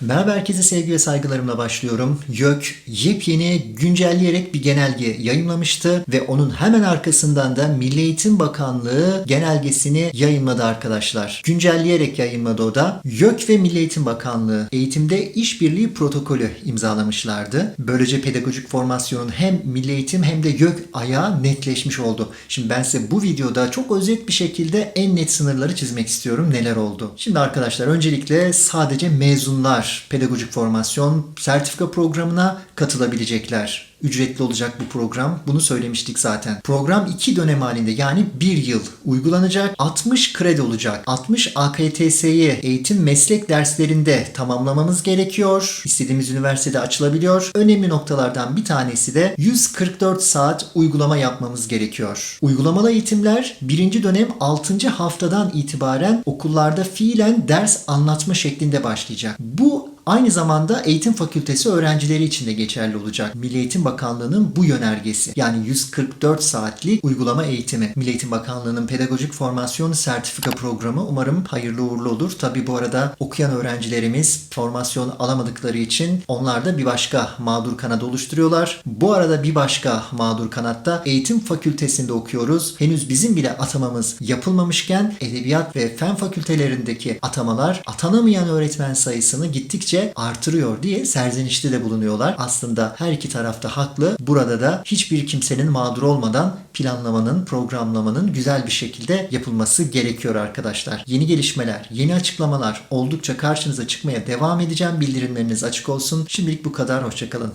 Merhaba herkese sevgi ve saygılarımla başlıyorum. YÖK yepyeni güncelleyerek bir genelge yayınlamıştı ve onun hemen arkasından da Milli Eğitim Bakanlığı genelgesini yayınladı arkadaşlar. Güncelleyerek yayınladı o da. YÖK ve Milli Eğitim Bakanlığı eğitimde işbirliği protokolü imzalamışlardı. Böylece pedagojik formasyonun hem Milli Eğitim hem de YÖK ayağı netleşmiş oldu. Şimdi ben size bu videoda çok özet bir şekilde en net sınırları çizmek istiyorum. Neler oldu? Şimdi arkadaşlar öncelikle sadece mezunlar pedagojik formasyon sertifika programına katılabilecekler. Ücretli olacak bu program. Bunu söylemiştik zaten. Program iki dönem halinde yani bir yıl uygulanacak. 60 kredi olacak. 60 AKTS'yi eğitim meslek derslerinde tamamlamamız gerekiyor. İstediğimiz üniversitede açılabiliyor. Önemli noktalardan bir tanesi de 144 saat uygulama yapmamız gerekiyor. Uygulamalı eğitimler birinci dönem 6. haftadan itibaren okullarda fiilen ders anlatma şeklinde başlayacak. Bu Aynı zamanda eğitim fakültesi öğrencileri için de geçerli olacak. Milli Eğitim Bakanlığı'nın bu yönergesi yani 144 saatlik uygulama eğitimi. Milli Eğitim Bakanlığı'nın pedagojik formasyon sertifika programı umarım hayırlı uğurlu olur. Tabi bu arada okuyan öğrencilerimiz formasyon alamadıkları için onlar da bir başka mağdur kanat oluşturuyorlar. Bu arada bir başka mağdur kanatta eğitim fakültesinde okuyoruz. Henüz bizim bile atamamız yapılmamışken edebiyat ve fen fakültelerindeki atamalar atanamayan öğretmen sayısını gittikçe artırıyor diye serzenişte de bulunuyorlar. Aslında her iki tarafta haklı. Burada da hiçbir kimsenin mağdur olmadan planlamanın, programlamanın güzel bir şekilde yapılması gerekiyor arkadaşlar. Yeni gelişmeler, yeni açıklamalar oldukça karşınıza çıkmaya devam edeceğim. Bildirimleriniz açık olsun. Şimdilik bu kadar. Hoşçakalın.